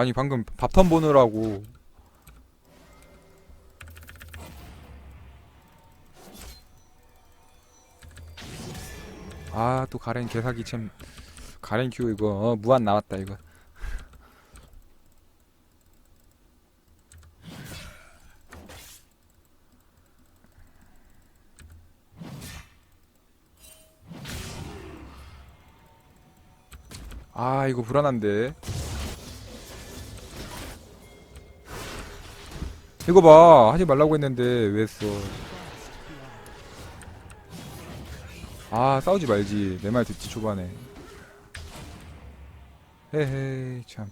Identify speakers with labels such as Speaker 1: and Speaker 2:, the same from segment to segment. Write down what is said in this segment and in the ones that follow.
Speaker 1: 아니 방금 밥턴 보느라고. 아 또 가렌 개사기 챔 가렌 큐 이거 어, 무한 나왔다 이거. 아 이거 불안한데 이거 봐. 하지 말라고 했는데 왜 했어? 아 싸우지 말지. 내 말 듣지 초반에. 헤헤 참.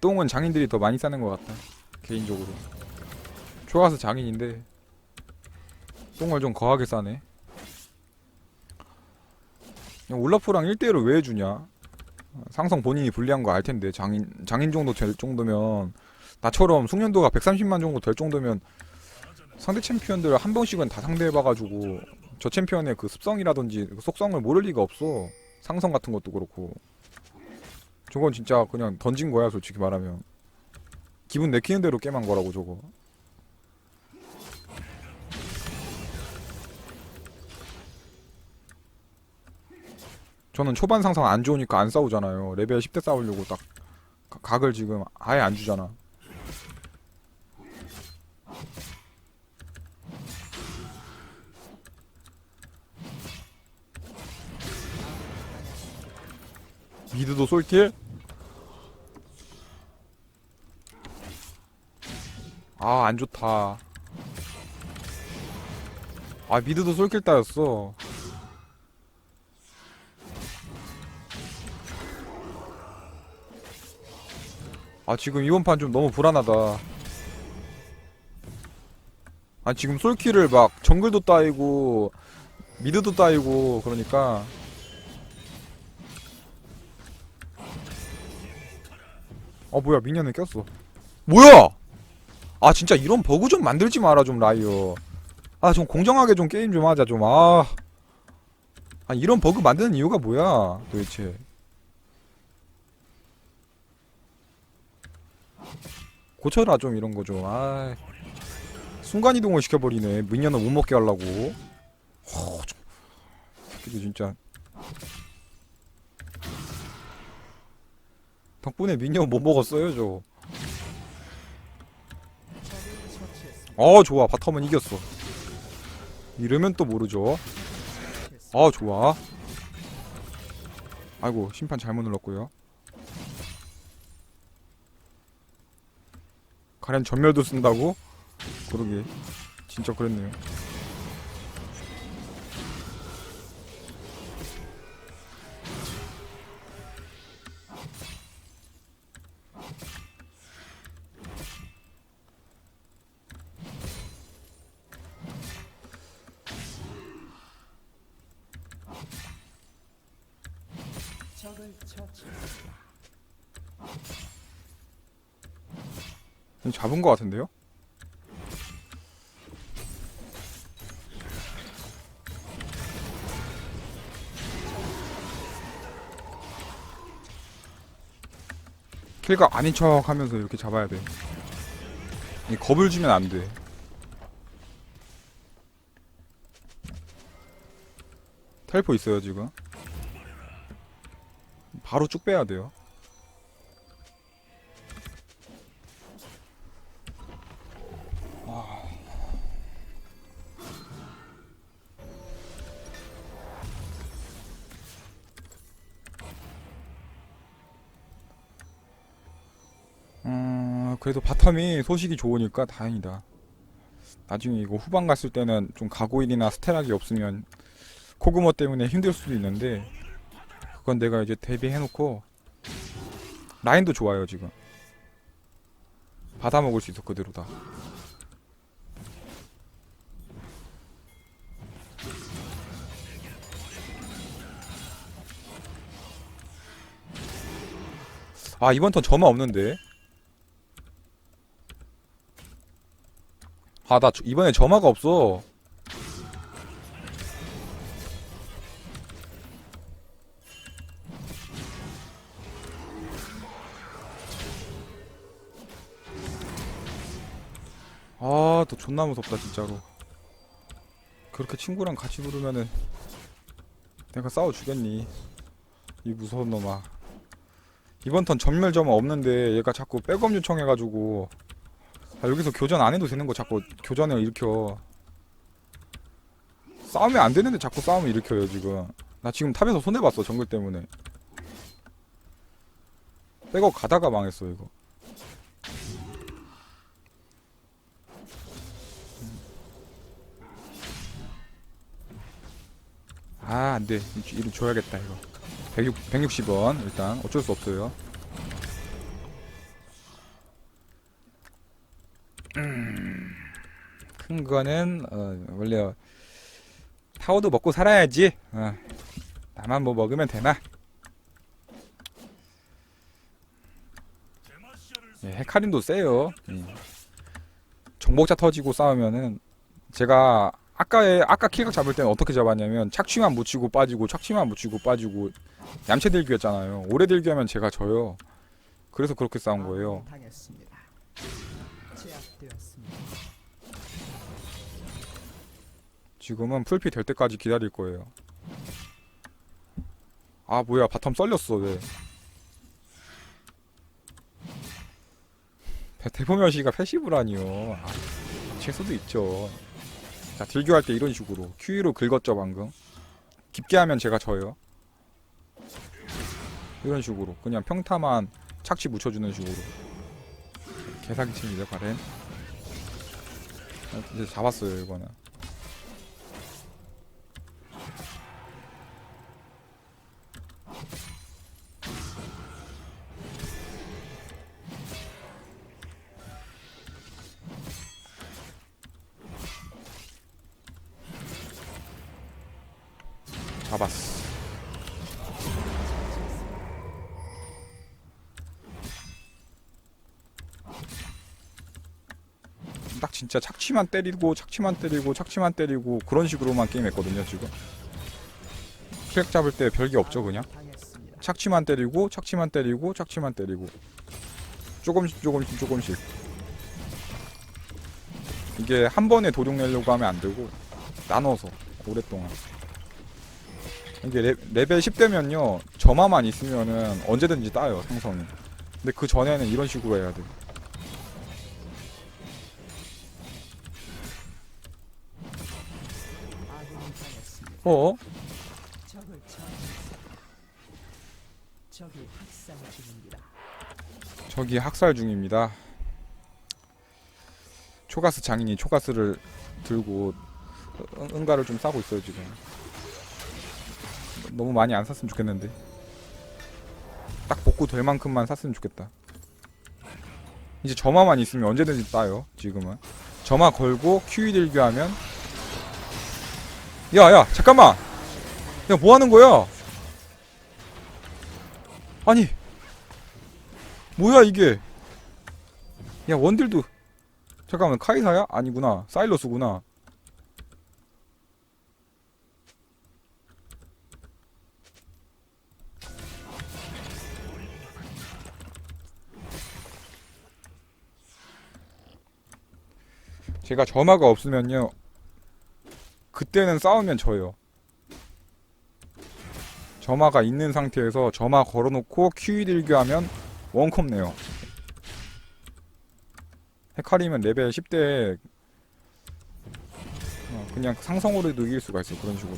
Speaker 1: 똥은 장인들이 더 많이 싸는 것 같다 개인적으로. 좋아서 장인인데 똥을 좀 거하게 싸네. 올라프랑 1대1을 왜 해주냐 상성 본인이 불리한 거 알 텐데 장인 장인 정도 될 정도면 나처럼 숙련도가 130만 정도 될 정도면 상대 챔피언들 한 번씩은 다 상대해봐가지고 저 챔피언의 그 습성이라든지 그 속성을 모를 리가 없어. 상성 같은 것도 그렇고. 저건 진짜 그냥 던진 거야 솔직히 말하면. 기분 내키는 대로 게임한 거라고 저거 저는 초반 상성 안 좋으니까 안 싸우잖아요 레벨 10대 싸우려고 딱 가- 각을 지금 아예 안 주잖아 미드도 솔킬? 아, 안 좋다. 아, 미드도 솔킬 따였어. 아, 지금 이번 판 좀 너무 불안하다. 아, 지금 솔킬을 막 정글도 따이고, 미드도 따이고, 그러니까. 아 뭐야 미니언을 꼈어. 뭐야! 아 진짜 이런 버그 좀 만들지 마라 좀 라이어. 아 좀 공정하게 좀 게임 좀 하자 좀아. 아 이런 버그 만드는 이유가 뭐야 도대체 고쳐라 좀 이런 거좀아 순간 이동을 시켜버리네 미니언을 못 먹게 하려고 허, 좀. 새끼들 진짜 덕분에 미니언 못 먹었어요 저. 어 좋아 바텀은 이겼어. 이러면 또 모르죠. 아 좋아. 아이고 심판 잘못 눌렀고요. 가렌 전멸도 쓴다고? 그러게 진짜 그랬네요. 잡은 것 같은데요? 킬각 아닌 척 하면서 이렇게 잡아야 돼. 이 겁을 주면 안 돼. 텔포 있어요, 지금. 바로 쭉 빼야 돼요. 그래도 바텀이 소식이 좋으니까 다행이다. 나중에 이거 후반 갔을 때는 좀 가고일이나 스테락이 없으면 코그모 때문에 힘들 수도 있는데 그건 내가 이제 대비해놓고 라인도 좋아요 지금 받아 먹을 수 있어 그대로 다. 아 이번 턴 점화 없는데 아 나 이번에 점화가 없어. 아 또 존나 무섭다 진짜로. 그렇게 친구랑 같이 부르면은 내가 싸워 주겠니? 이 무서운 놈아. 이번 턴 전멸 점화 없는데 얘가 자꾸 백업 요청해가지고 아, 여기서 교전 안 해도 되는 거 자꾸 교전을 일으켜. 싸우면 안 되는데 자꾸 싸움을 일으켜요 지금. 나 지금 탑에서 손해 봤어 정글 때문에. 백업 가다가 망했어 이거. 아, 안 돼. 이름 줘야겠다, 이거. 160, 160원, 일단. 어쩔 수 없어요. 큰 거는, 어, 원래, 타워도 먹고 살아야지. 어, 나만 뭐 먹으면 되나? 예, 헤카림도 세요. 예. 정복자 터지고 싸우면은, 제가 아까에 아까 킬각 잡을 때는 어떻게 잡았냐면 착취만 묻히고 빠지고 착취만 묻히고 빠지고 얌체 들기였잖아요. 오래 들기하면 제가 져요. 그래서 그렇게 싸운 거예요. 지금은 풀피 될 때까지 기다릴 거예요. 아 뭐야 바텀 썰렸어 왜? 대포면 씨가 패시브라니요. 아, 재수도 있죠. 자 딜교할 때 이런 식으로 Q로 긁었죠 방금. 깊게 하면 제가 져요. 이런 식으로 그냥 평타만 착취 묻혀주는 식으로. 개사기침이죠 가렌. 아, 이제 잡았어요 이거는. 착취만 때리고 착취만 때리고 착취만 때리고 그런 식으로만 게임했거든요 지금. 킬렉 잡을 때 별게 없죠 그냥. 착취만 때리고 착취만 때리고 착취만 때리고. 조금씩 조금씩 조금씩. 이게 한 번에 도둑 내려고 하면 안 되고 나눠서 오랫동안. 이게 레, 레벨 10대면요 점화만 있으면은 언제든지 따요 상성이. 근데 그 전에는 이런 식으로 해야 돼.
Speaker 2: 아
Speaker 1: 어?
Speaker 2: 적을. 적이 학살 중입니다.
Speaker 1: 저기 학살 중입니다 초가스 장인이 초가스를 들고 응- 응가를 좀 싸고 있어요 지금 너무 많이 안 샀으면 좋겠는데 딱 복구 될 만큼만 샀으면 좋겠다 이제 점화만 있으면 언제든지 따요 지금은 점화 걸고 QE 들기하면 야야 잠깐만. 야 뭐하는 거야? 아니 뭐야 이게? 야 원딜도 잠깐만 카이사야? 아니구나. 사일러스구나. 제가 점화가 없으면요 그때는 싸우면 져요. 점화가 있는 상태에서 점화 걸어놓고 QE 들기 하면 원컵 내요. 헤카리면 레벨 10대 어, 그냥 상성으로도 이길 수가 있어 그런 식으로.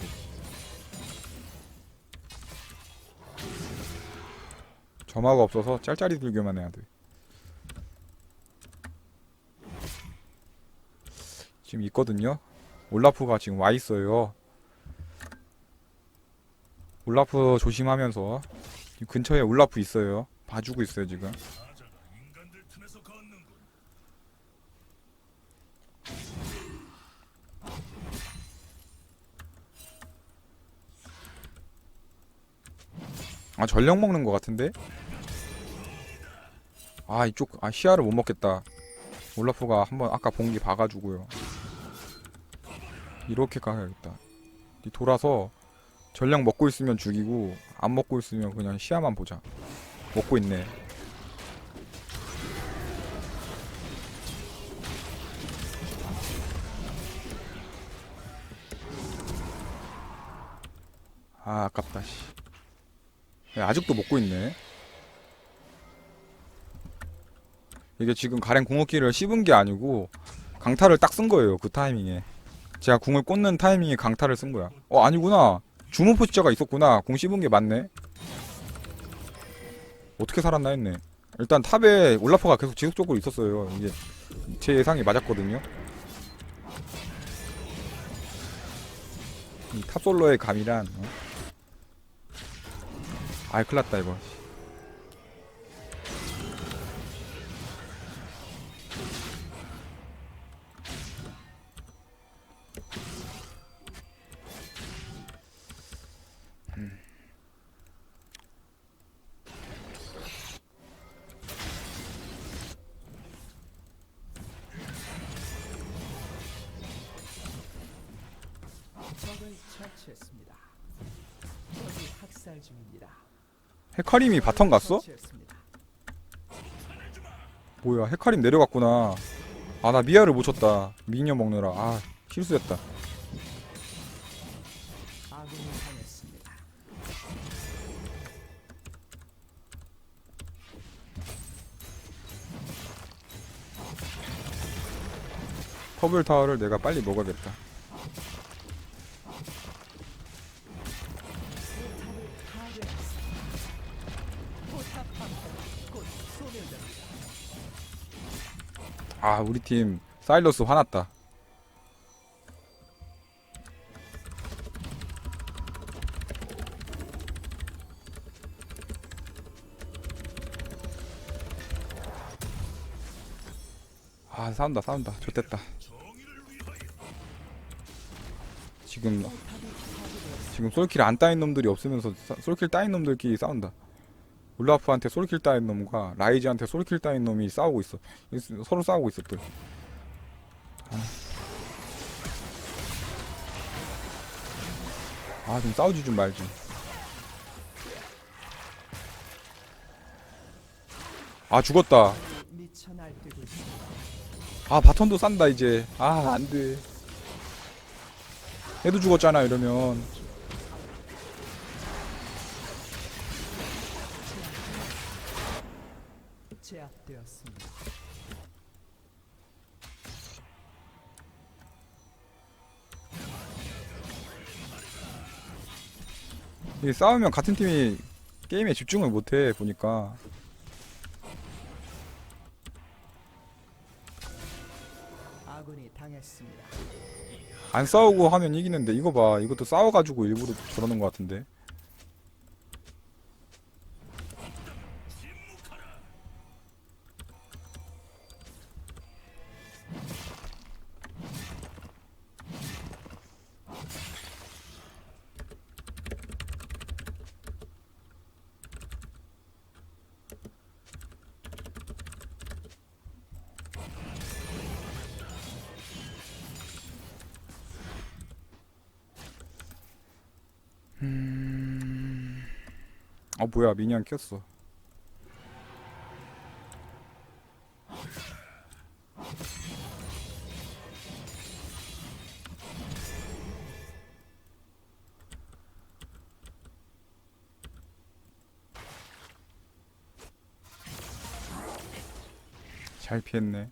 Speaker 1: 점화가 없어서 짤짤이 들기만 해야 돼. 지금 있거든요 올라프가 지금 와 있어요. 올라프 조심하면서 근처에 올라프 있어요. 봐주고 있어요 지금. 아 전력 먹는 것 같은데? 아 이쪽 아 시야를 못 먹겠다. 올라프가 한번 아까 본게 봐가지고요 이렇게 가야겠다. 돌아서 전략 먹고 있으면 죽이고 안 먹고 있으면 그냥 시야만 보자. 먹고 있네. 아 아깝다 씨. 야, 아직도 먹고 있네. 이게 지금 가랭 공업기를 씹은 게 아니고 강타를 딱 쓴 거예요 그 타이밍에. 제가 궁을 꽂는 타이밍에 강타를 쓴 거야. 어 아니구나. 주문 포지자가 있었구나. 궁 씹은 게 맞네. 어떻게 살았나 했네. 일단 탑에 올라퍼가 계속 지속적으로 있었어요. 이게 제 예상이 맞았거든요. 이 탑솔러의 감이란 어? 아이 큰일났다 이거 헤카림이 바텀 갔어? 뭐야 헤카림 내려갔구나 아 나 미아를 못 쳤다 미녀 먹느라 아 실수했다. 퍼블 타워를 내가 빨리 먹어야겠다 아 우리 팀 사일러스 화났다. 아 싸운다 싸운다. 좋됐다. 지금 지금 솔킬 안 따인 놈들이 없으면서 사- 솔킬 따인 놈들끼리 싸운다 울라프한테 솔킬 따인 놈과 라이즈한테 솔킬 따인 놈이 싸우고 있어. 서로 싸우고 있어 또. 아 좀 싸우지 좀 말지. 아 죽었다. 아 바톤도 싼다 이제. 아 안 돼. 얘도 죽었잖아 이러면 이게 싸우면 같은 팀이 게임에 집중을 못해 보니까.
Speaker 2: 아군이 당했습니다.
Speaker 1: 안 싸우고 하면 이기는데 이거 봐. 이것도 싸워가지고 일부러 저러는 것 같은데 뭐야 미니언 켰어. 잘 피했네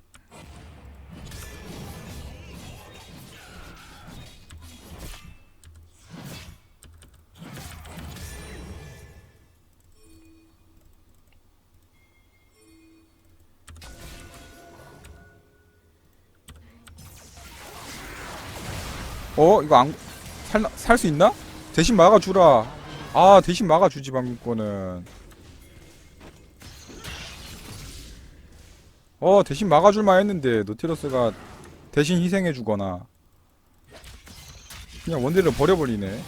Speaker 1: 어 이거 안 살 살 수 있나? 대신 막아주라. 아 대신 막아주지 방금 거는. 어 대신 막아줄만 했는데 노티러스가 대신 희생해주거나 그냥 원딜을 버려버리네.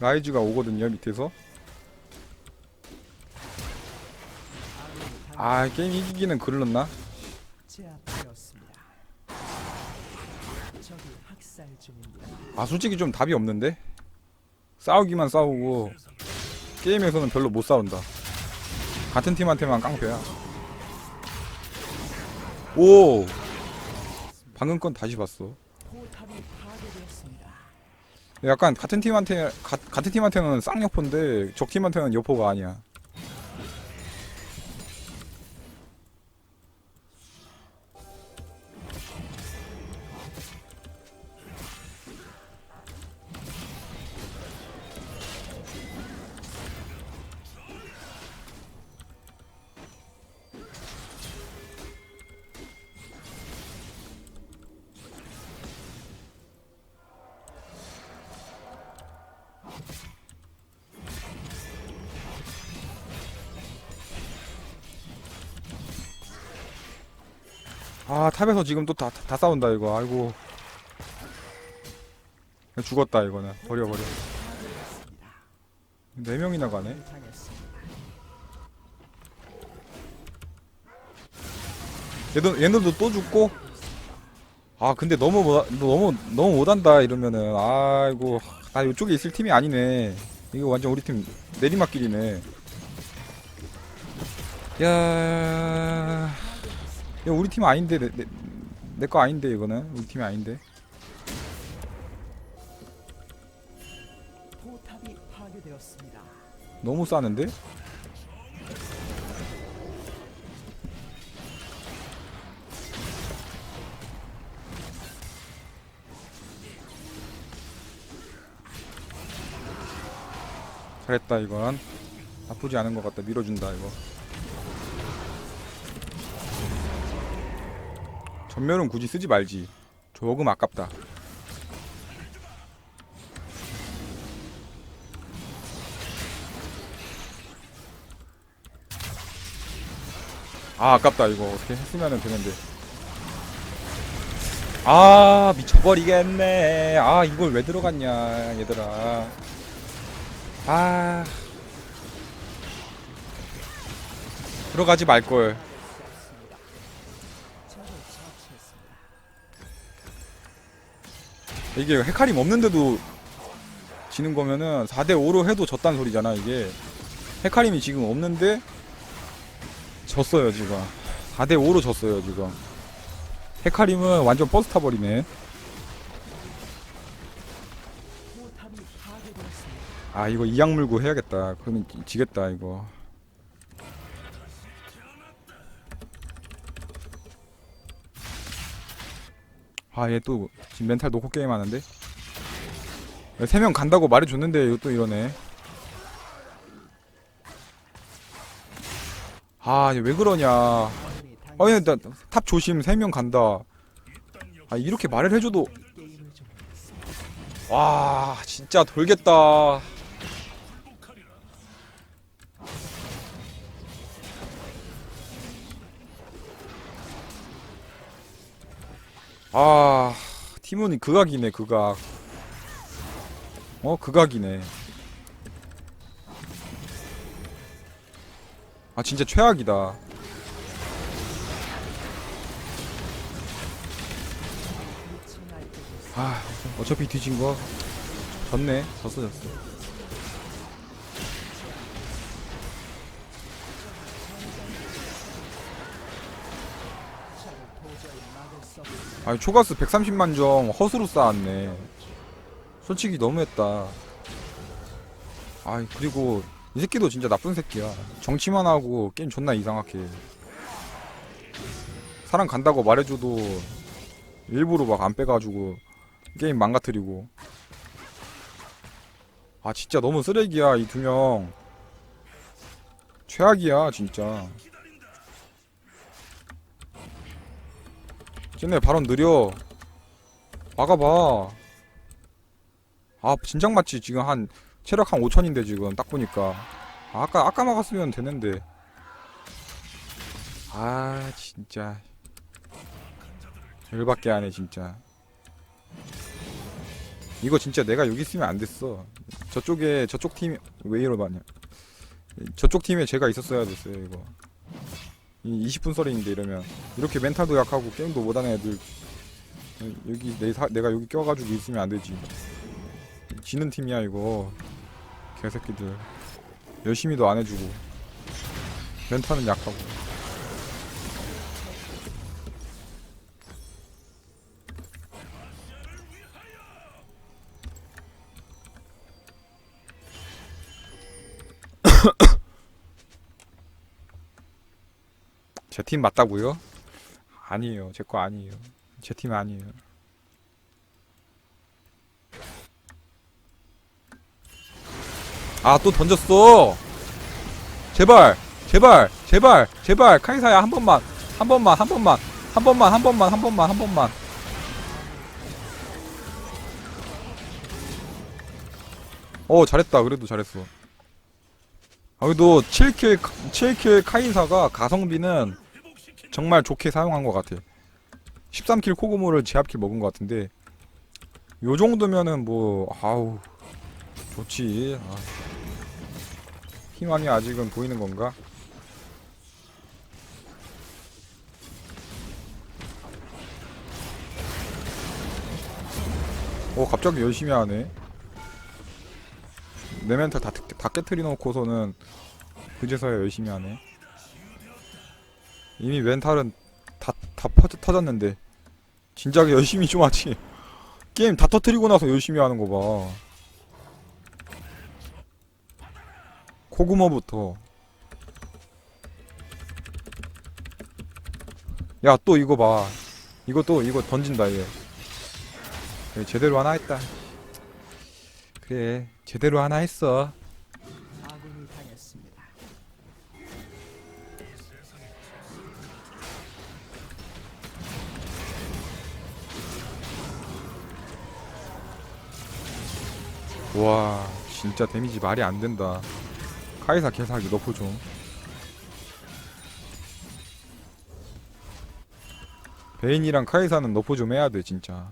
Speaker 1: 라이즈가 오거든요 밑에서.
Speaker 2: 아
Speaker 1: 게임 이기기는 그럴렀나?
Speaker 2: 제압되었습니다. 적이 학살 중입니다.
Speaker 1: 아 솔직히 좀 답이 없는데 싸우기만 싸우고 게임에서는 별로 못 싸운다 같은 팀한테만 깡패야 오 방금 건 다시 봤어
Speaker 2: 포탑이 파괴되었습니다.
Speaker 1: 약간 같은 팀한테 가, 같은 팀한테는 쌍여포인데 적 팀한테는 여포가 아니야. 탑에서 지금 또 다 다 싸운다 이거. 아이고. 죽었다 이거는. 버려 버려. 네 명이나 가네.
Speaker 2: 당했습니다.
Speaker 1: 얘도 얘네도 또 죽고. 아 근데 너무 못, 너무 너무 못한다 이러면은 아이고 나 이쪽에 있을 팀이 아니네. 이거 완전 우리 팀 내리막길이네. 야, 야 우리 팀 아닌데 내 거 아닌데 이거는. 우리 팀이 아닌데. 너무 싸는데? 잘했다 이건. 나쁘지 않은 것 같다. 밀어준다 이거 전멸은 굳이 쓰지 말지. 조금 아깝다. 아 아깝다 이거. 어떻게 했으면 되는데. 아 미쳐버리겠네. 아 이걸 왜 들어갔냐 얘들아. 아. 들어가지 말걸 이게 헤카림 없는데도 지는 거면은 4대5로 해도 졌단 소리잖아 이게. 헤카림이 지금 없는데 졌어요 지금. 4대5로 졌어요 지금. 헤카림은 완전 버스 타버리네. 아 이거 이악 물고 해야겠다. 그러면 지- 지겠다 이거 아 얘 또 지금 멘탈 놓고 게임 하는데 세 명 간다고 말해줬는데 또 이러네 아얘 왜 그러냐
Speaker 2: 아군이
Speaker 1: 어, 얘,
Speaker 2: 당했습니다.
Speaker 1: 나, 탑 조심, 세 명 간다. 아, 이렇게 말을 해줘도, 와, 진짜 돌겠다. 아, 팀은 극악이네, 극악. 어, 극악이네. 아, 진짜 최악이다. 아 어차피 뒤진 거 졌네 졌어 졌어 아니 초가스 130만 점 허수로 쌓았네. 솔직히 너무했다. 아 그리고 이 새끼도 진짜 나쁜 새끼야. 정치만 하고 게임 존나 이상하게. 사람 간다고 말해줘도 일부러 막 안 빼가지고 게임 망가뜨리고. 아 진짜 너무 쓰레기야 이 두 명. 최악이야 진짜 쟤네 발언 느려. 막아봐. 아 진작 맞지? 지금 한 체력 한 5천인데 지금 딱 보니까. 아, 아까 아까 막았으면 되는데. 아 진짜. 열받게 하네 진짜. 이거 진짜 내가 여기 있으면 안 됐어. 저쪽에 저쪽 팀 왜 이러냐. 저쪽 팀에 제가 있었어야 됐어요 이거. 이 20분 썰인데 이러면 이렇게 멘탈도 약하고 게임도 못하는 애들 여기 내 사, 내가 여기 껴가지고 있으면 안 되지. 지는 팀이야 이거. 개새끼들. 열심히도 안 해주고. 멘탈은 약하고 팀 맞다고요? 아니에요. 제 거 아니에요. 제 팀 아니에요. 아, 또 던졌어. 제발, 제발, 제발, 제발, 카이사야 한 번만, 한 번만, 한 번만, 한 번만, 한 번만, 한 번만, 한 번만. 어, 잘했다. 그래도 잘했어. 아, 그래도 7킬, 7킬 카이사가 가성비는 정말 좋게 사용한 것 같아. 13킬 코고모를 제압킬 먹은 것 같은데, 요 정도면은 뭐, 아우, 좋지. 아. 희망이 아직은 보이는 건가? 오, 갑자기 열심히 하네. 내 멘탈 다, 다, 다 깨트리 놓고서는 그제서야 열심히 하네. 이미 멘탈은 다, 다 터졌는데. 진작에 열심히 좀 하지. 게임 다 터트리고 나서 열심히 하는 거 봐. 코구모부터. 야, 또 이거 봐. 또, 이거 던진다, 얘. 그래, 제대로 하나 했다. 그래, 제대로 하나 했어. 와, 진짜 데미지 말이 안 된다. 카이사 개사기 너프 좀. 베인이랑 카이사는 너프 좀 해야 돼, 진짜.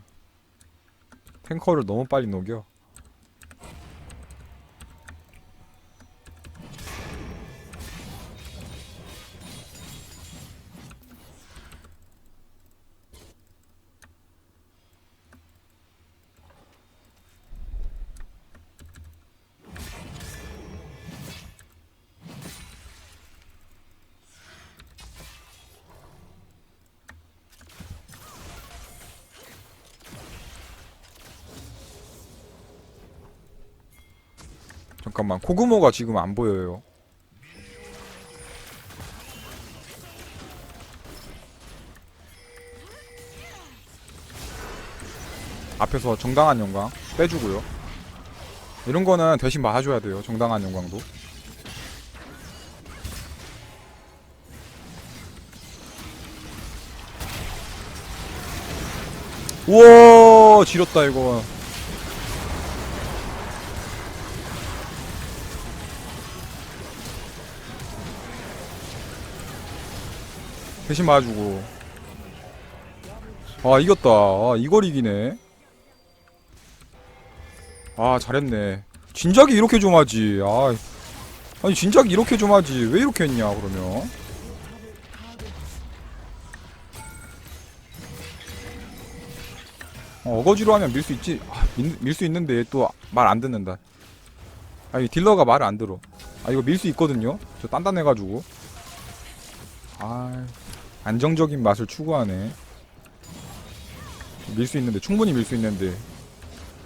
Speaker 1: 탱커를 너무 빨리 녹여. 잠깐만, 코구모가 지금 안 보여요. 앞에서 정당한 영광 빼주고요. 이런 거는 대신 막아줘야 돼요. 정당한 영광도. 우와 지렸다 이거. 대신 맞아주고. 아 이겼다. 아, 이걸 이기네. 아 잘했네. 진작에 이렇게 좀 하지. 아 아니 진작에 이렇게 좀 하지. 왜 이렇게 했냐 그러면. 어, 어거지로 하면 밀 수 있지. 아, 밀수 있는데 또 말 안 듣는다. 아니 딜러가 말을 안 들어. 아 이거 밀 수 있거든요. 저 단단해가지고. 아 안정적인 맛을 추구하네. 밀 수 있는데 충분히 밀 수 있는데.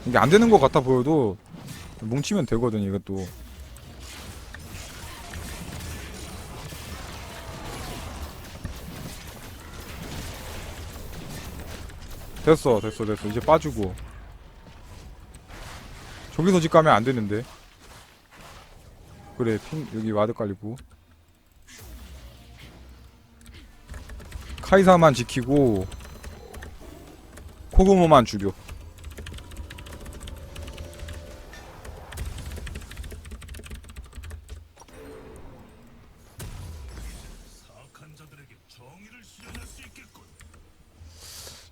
Speaker 1: 이게 안 되는 것 같아 보여도 뭉치면 되거든 이것도. 됐어 됐어 됐어. 이제 빠지고. 저기서 집 가면 안 되는데. 그래 핑 여기 와드 깔리고 카이사만 지키고 코구모만 죽여.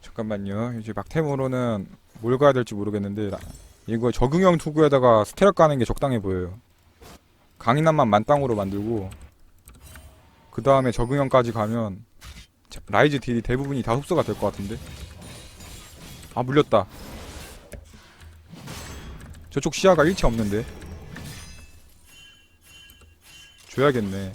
Speaker 1: 잠깐만요. 이제 막템으로는 뭘 가야 될지 모르겠는데 나- 이거 적응형 투구에다가 스테락 가는 게 적당해 보여요. 강인함만 만땅으로 만들고 그 다음에 적응형까지 가면 자, 라이즈 딜이 대부분이 다 흡수가 될 것 같은데. 아 물렸다. 저쪽 시야가 일치 없는데. 줘야겠네.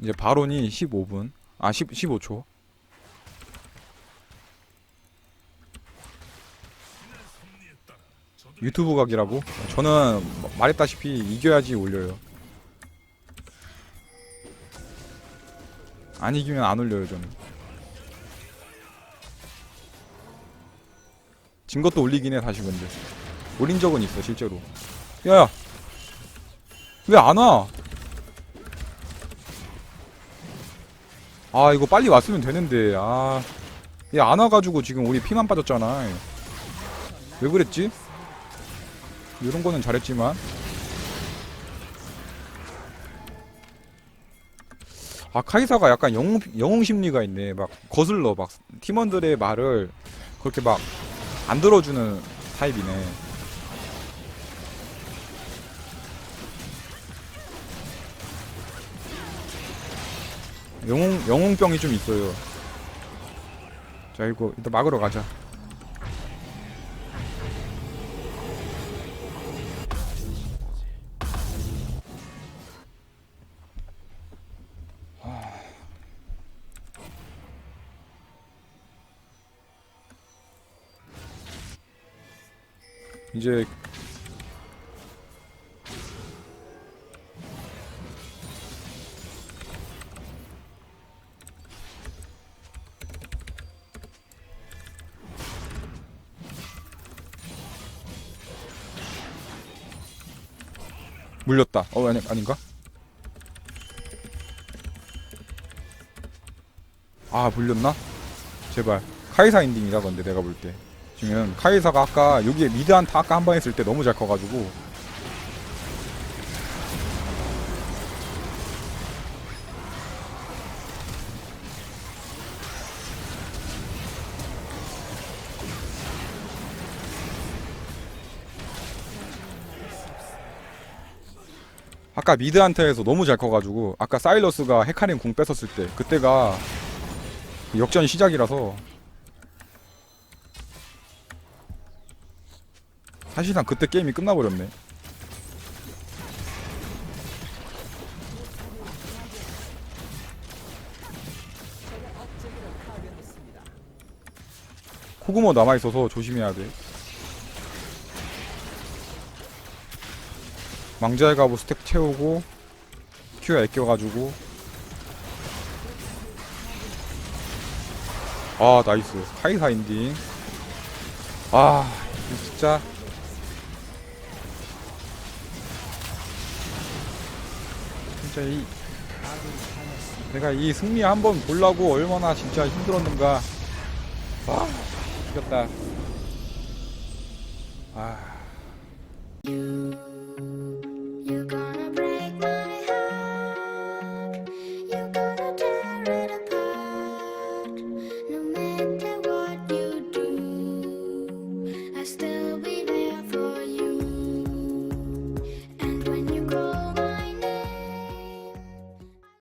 Speaker 1: 이제 바론이 15분. 아 10, 15초 유튜브 각이라고? 저는 말했다시피 이겨야지 올려요. 안 이기면 안 올려요 저는. 진 것도 올리긴 해 다시 근데 올린 적은 있어 실제로. 야야 왜 안 와? 아 이거 빨리 왔으면 되는데 아. 얘 안 와가지고 지금 우리 피만 빠졌잖아. 왜 그랬지? 이런 거는 잘했지만 아 카이사가 약간 영웅 영웅 심리가 있네. 막 거슬러 막 팀원들의 말을 그렇게 막 안 들어주는 타입이네. 영웅 영웅병이 좀 있어요. 자 이거 일단 막으러 가자. 이제 물렸다. 어 아니 아닌가? 아 물렸나? 제발 카이사 인딩이다 근데 내가 볼 때. 지금 카이사가 아까 여기에 미드 한타 아까 한 번 했을 때 너무 잘 커가지고. 아까 미드 한타에서 너무 잘 커가지고 아까 사일러스가 헤카림 궁 뺏었을 때 그때가 그 역전 시작이라서 사실상 그때 게임이 끝나버렸네. 코구모 남아있어서 조심해야 돼. 망자의 가부 스택 채우고 큐 아껴가지고 아 나이스 카이사 인딩 아 진짜 진짜 이 내가 이 승리 한번 보려고 얼마나 진짜 힘들었는가. 아 이겼다. 아